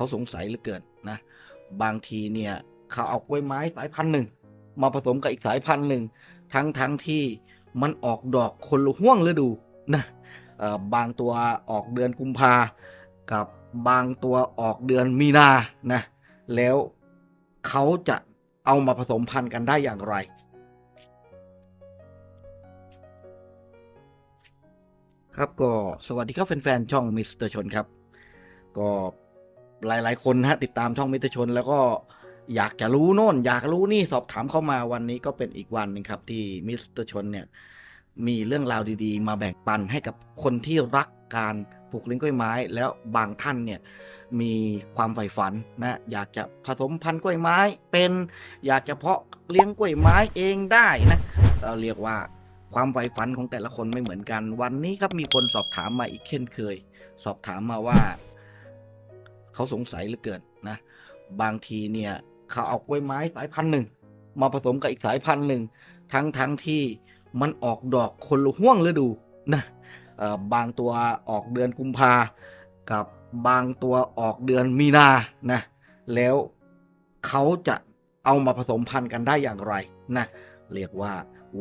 เขาสงสัยเหลือเกินนะ บางทีเนี่ยเขาเอากล้วยไม้สายพันธุ์หนึ่ง มาผสมกับอีกสายพันธุ์หนึ่ง ทั้งทั้งที่มันออกดอกคนละห่วงฤดูนะบางตัวออกเดือนกุมภากับบางตัวออกเดือนมีนานะ แล้วเขาจะเอามาผสมพันธุ์กันได้อย่างไร ครับก็สวัสดีครับแฟนๆช่องมิสเตอร์ชนครับ ก็ หลาย ๆ คนนะฮะติดตามช่องมิสเตอร์ชน แล้วก็อยากจะรู้โน่น อยากรู้นี่สอบถามเข้ามาวันนี้ก็เป็นอีกวันหนึงครับ ที่มิสเตอร์ชนเนี่ยมีเรื่องราวดีๆ มาแบ่งปันให้กับคนที่รักการปลูกเลี้ยงกล้วยไม้ แล้วบางท่านเนี่ยมีความใฝ่ฝันนะอยากจะผสมพันธุ์กล้วยไม้เป็นอยากจะเพาะเลี้ยงกล้วยไม้เองได้นะเราเรียกว่าความใฝ่ฝันของแต่ละคนไม่เหมือนกัน วันนี้ครับมีคนสอบถามมาอีกเช่นเคย สอบถามมาว่า เขาสงสัยเหลือเกินนะ บางทีเนี่ยเขาเอากล้วยไม้สายพันธุ์หนึ่ง มาผสมกับอีกสายพันธุ์หนึ่ง ทั้งทั้งที่มันออกดอกคนละห่วงฤดูนะเอ่อบางตัวออกเดือนกุมภากับบางตัวออกเดือนมีนานะ แล้วเขาจะเอามาผสมพันธุ์กันได้อย่างไรนะเรียกว่า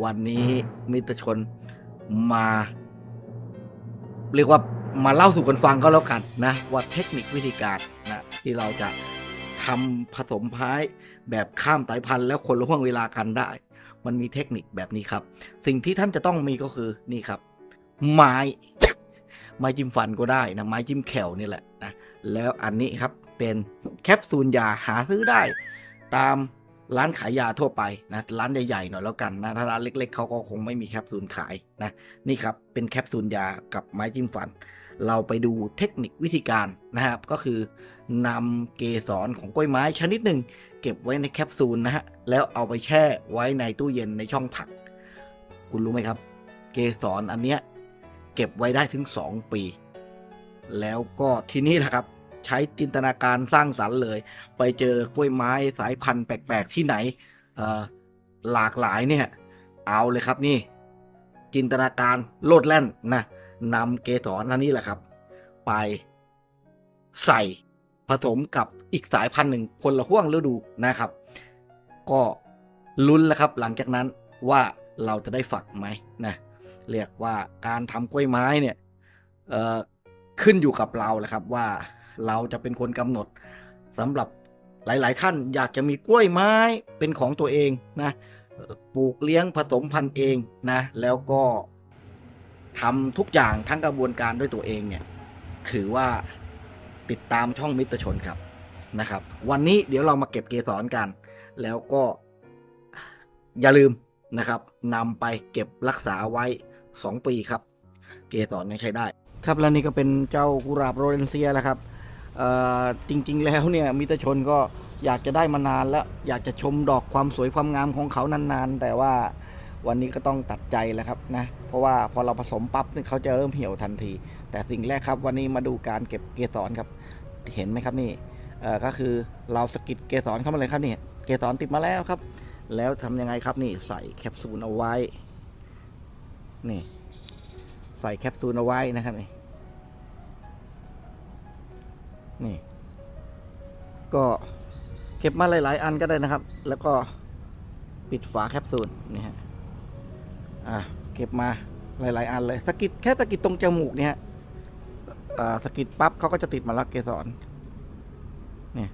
วันนี้มิตรชนมา เรียกว่า มาเล่าสู่กันฟังก็แล้วกันนะว่าเทคนิควิธีการนะที่เราจะทำผสมพ้ายแบบข้ามสายพันธุ์แล้วคนละห่วงเวลากันได้ มันมีเทคนิคแบบนี้ครับ สิ่งที่ท่านจะต้องมีก็คือนี่ครับ ไม้ไม้จิ้มฟันก็ได้นะไม้จิ้มแขวนี่แหละนะแล้วอันนี้ครับเป็นแคปซูลยาหาซื้อได้ ตามร้านขายยาทั่วไปนะร้านใหญ่ๆหน่อยแล้วกันนะถ้าร้านเล็ก ๆเขาก็คงไม่มีแคปซูลขายนะนี่ครับเป็นแคปซูลยากับไม้จิ้มฟัน เราไปดูเทคนิควิธีการนะครับ ก็คือนำเกสรของกล้วยไม้ชนิดหนึ่ง เก็บไว้ในแคปซูลนะฮะ แล้วเอาไปแช่ไว้ในตู้เย็นในช่องผัก คุณรู้ไหมครับ เกสรอันเนี้ยเก็บไว้ได้ถึง 2 ปี แล้วก็ทีนี้แหละครับใช้จินตนาการสร้างสรรค์เลย ไปเจอกล้วยไม้สายพันธุ์แปลกๆที่ไหนหลากหลายเนี่ย เอาเลยครับนี่ จินตนาการโลดแล่นนะ นำเกสรอันนี้แหละครับ ไปใส่ผสมกับอีกสายพันธุ์หนึ่งคนละห่วงฤดูนะครับ ก็ลุ้นแล้วครับหลังจากนั้นว่าเราจะได้ฝักไหมนะเรียกว่าการทำกล้วยไม้เนี่ยขึ้นอยู่กับเราแหละครับว่าเราจะเป็นคนกำหนดสำหรับหลาย ๆ ท่านอยากจะมีกล้วยไม้เป็นของตัวเองนะปลูกเลี้ยงผสมพันธุ์เองนะแล้วก็ ทำทุกอย่างทั้งกระบวนการด้วยตัวเองเนี่ยถือว่าติดตามช่องมิตรชนครับนะครับ วันนี้เดี๋ยวเรามาเก็บเกสรกัน แล้วก็อย่าลืมนะครับนำไปเก็บรักษาไว้ 2 ปีครับ เกสรยังใช้ได้ ครับแล้วนี่ก็เป็นเจ้ากุหลาบโรเดนเซียแล้วครับจริงๆแล้วเนี่ยมิตรชนก็อยากจะได้มานานแล้ว อยากจะชมดอกความสวยความงามของเขานานๆ แต่ว่า วันนี้ก็ต้องตัดใจแล้วครับนะเพราะว่าพอเราผสมปั๊บเนี่ยเขาจะเริ่มเหี่ยวทันที แต่สิ่งแรกครับ วันนี้มาดูการเก็บเกสรครับ เห็นไหมครับนี่เออก็คือเราสกิดเกสรเข้ามาเลยครับนี่เกสรติดมาแล้วครับ แล้วทำยังไงครับนี่ใส่แคปซูลเอาไว้นี่ใส่แคปซูลเอาไว้นะครับนี่นี่ ก็เก็บมาหลาย ๆ อันก็ได้นะครับ แล้วก็ปิดฝาแคปซูลนี่ฮะ อะเก็บมาหลาย ๆ อันเลยสกิดแค่สกิดตรงจมูกเนี่ยอ่าสกิดปั๊บเขาก็จะติดมาแล้วเกสรนี่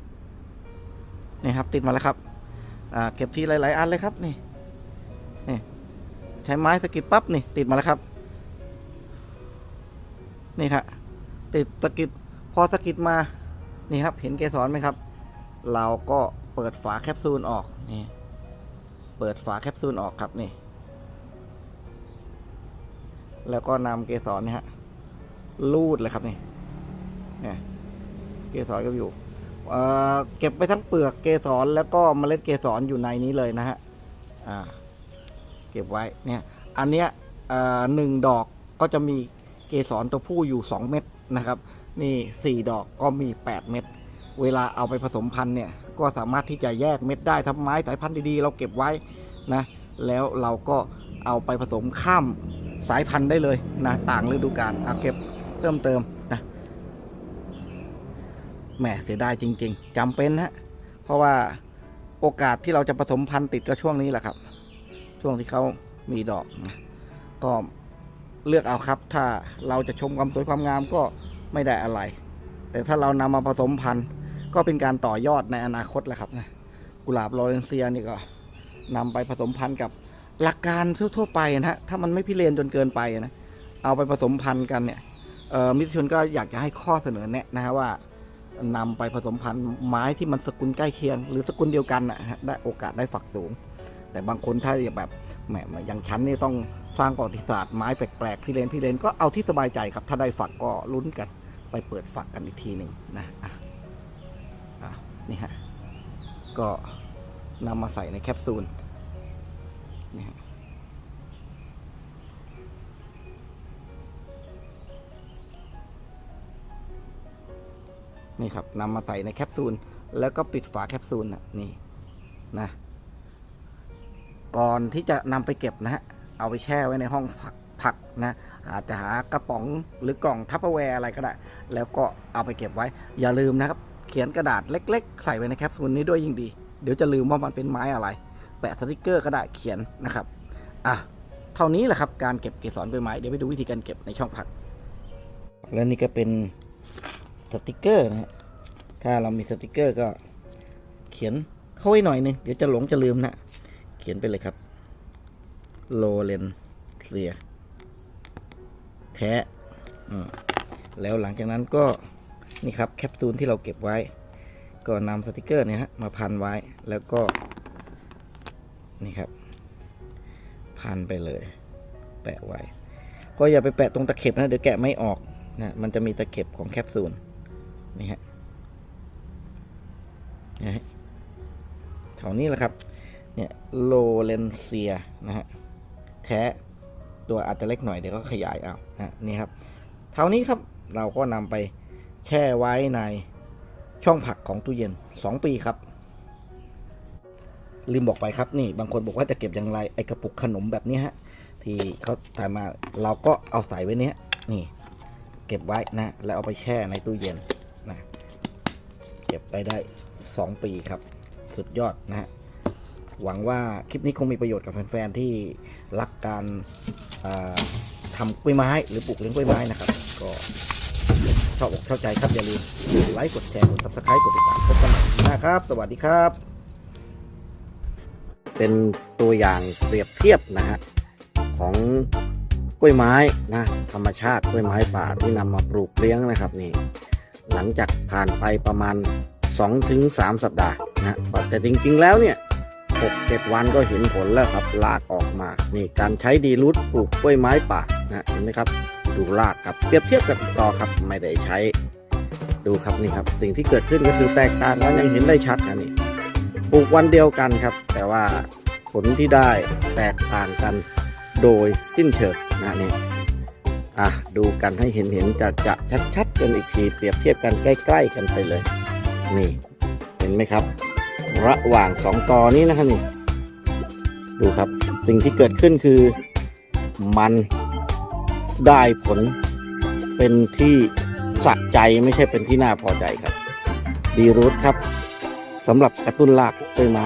นี่ครับ ติดมาแล้วครับอ่าเก็บทีหลาย ๆ อันเลยครับนี่นี่ใช้ไม้สกิดปั๊บนี่ ติดมาแล้วครับ นี่ครับติดสกิดพอสกิดมานี่ครับ เห็นเกสรไหมครับ เราก็เปิดฝาแคปซูลออกนี่เปิดฝาแคปซูลออกครับนี่ แล้วก็นำเกสรเนี่ยฮะลูดเลยครับนี่เนี่ยเกสรก็อยู่เอ่อเก็บไปทั้งเปลือกเกสรแล้วก็เมล็ดเกสรอยู่ในนี้เลยนะฮะอ่าเก็บไว้เนี่ย อันเนี้ยเอ่อหนึ่งดอกก็จะมีเกสรตัวผู้อยู่ 2 เม็ดนะครับ นี่สี่ดอกก็มี 8 เม็ดเวลาเอาไปผสมพันธุ์เนี่ย ก็สามารถที่จะแยกเม็ดได้ทำไม้สายพันธุ์ดีๆ เราเก็บไว้นะแล้วเราก็เอาไปผสมข้าม สายพันธุ์ได้เลยนะต่างฤดูกาลเอาเก็บเพิ่มเติมนะแหมเสียดายจริง ๆจำเป็นฮะเพราะว่าโอกาสที่เราจะผสมพันธุ์ติดก็ช่วงนี้แหละครับ ช่วงที่เขามีดอกนะก็เลือกเอาครับ ถ้าเราจะชมความสวยความงามก็ไม่ได้อะไร แต่ถ้าเรานำมาผสมพันธุ์ก็เป็นการต่อยอดในอนาคตแหละครับนะกุหลาบลอเรนเซียนี่ก็นำไปผสมพันธุ์กับ หลักการทั่วๆไปนะฮะถ้ามันไม่พิเรนจนเกินไปนะเอาไปผสมพันธุ์กันเนี่ยมิตรชนก็อยากจะให้ข้อเสนอแนะนะฮะว่านำไปผสมพันธุ์ไม้ที่มันสกุลใกล้เคียง หรือสกุลเดียวกันนะฮะได้โอกาสได้ฝักสูง แต่บางคนถ้าแบบแหมอย่างฉันนี่ต้องสร้างประวัติศาสตร์ไม้แปลกๆพิเรนพิเรนก็เอาที่สบายใจครับ ถ้าได้ฝักก็ลุ้นกันไปเปิดฝักกันอีกทีหนึ่งนะอะอะนี่ฮะก็นำมาใส่ในแคปซูล นี่ฮะนี่ครับนำมาใส่ในแคปซูล แล้วก็ปิดฝาแคปซูลนะนี่นะก่อนที่จะนำไปเก็บนะฮะเอาไปแช่ไว้ในห้องผักผักนะอาจจะหากระป๋องหรือกล่องทัพเปอร์แวร์อะไรก็ได้ แล้วก็เอาไปเก็บไว้ อย่าลืมนะครับ เขียนกระดาษเล็ก ๆ ใส่ไว้ในแคปซูลนี้ด้วยยิ่งดี เดี๋ยวจะลืมว่ามันเป็นไม้อะไร แปะสติกเกอร์ก็ได้เขียนนะครับอะเท่านี้แหละครับการเก็บเกสรใบไม้เดี๋ยวไปดูวิธีการเก็บในช่องผัก แล้วนี่ก็เป็นสติกเกอร์นะฮะถ้าเรามีสติกเกอร์ก็เขียนเข้าไว้หน่อยหนึงเดี๋ยวจะหลงจะลืมนะเขียนไปเลยครับโลเลนเซียแท้อืมแล้วหลังจากนั้นก็นี่ครับแคปซูลที่เราเก็บไว้ ก็นำสติกเกอร์เนี่ยฮะมาพันไว้แล้วก็ นี่ครับ พันไปเลย แปะไว้ ก็อย่าไปแปะตรงตะเข็บนะเดี๋ยวแกะไม่ออกนะมันจะมีตะเข็บของแคปซูลนี่ฮะนี่ฮะแถวนี้แหละครับ เนี่ยโลเลนเซียนะฮะ แท้ตัวอาจจะเล็กหน่อยเดี๋ยวก็ขยายเอานะนี่ครับเท่านี้ครับเราก็นำไปแช่ไว้ในช่องผักของตู้เย็น 2 ปีครับ ลืมบอกไปครับนี่ บางคนบอกว่าจะเก็บอย่างไรไอกระปุกขนมแบบนี้ฮะ ที่เขาถ่ายมาเราก็เอาใส่ไว้เนี้ยนี่ เก็บไว้นะ แล้วเอาไปแช่ในตู้เย็นนะเก็บไปได้ 2 ปีครับ สุดยอดนะฮะหวังว่าคลิปนี้คงมีประโยชน์กับแฟนๆที่รักการอ่าทำกล้วยไม้หรือปลูกเลี้ยงกล้วยไม้นะครับ ก็ชอบอกชอบใจครับอย่าลืมไลค์กดแชร์กด subscribe กดติดตามพบกันใหม่คลิปหน้าครับ สวัสดีครับ เป็นตัวอย่างเปรียบเทียบนะฮะของกล้วยไม้นะธรรมชาติกล้วยไม้ป่าที่นำมาปลูกเลี้ยงนะครับนี่หลังจากผ่านไปประมาณ 2-3ถึง3สัปดาห์นะฮะแต่จริงๆแล้วเนี่ยหกเจ็ดวันก็เห็นผลแล้วครับลากออกมา นี่การใช้ดีรูทปลูกกล้วยไม้ป่านะเห็นไหมครับ ดูรากครับเปรียบเทียบกับต่อครับไม่ได้ใช้ ดูครับนี่ครับ สิ่งที่เกิดขึ้นก็คือแตกต่างกันยังเห็นได้ชัดนะนี่ ปลูกวันเดียวกันครับ แต่ว่าผลที่ได้แตกต่างกันโดยสิ้นเชิงนะนี่อะดูกันให้เห็นเห็นจะจะชัดๆกันอีกทีเปรียบเทียบกันใกล้ ๆ กันไปเลย นี่เห็นไหมครับ ระหว่างสองตอนี้นะครับนี่ดูครับสิ่งที่เกิดขึ้นคือมันได้ผลเป็นที่สะใจไม่ใช่เป็นที่น่าพอใจครับ ดีรูทครับ สำหรับกระตุ้นรากต้นไม้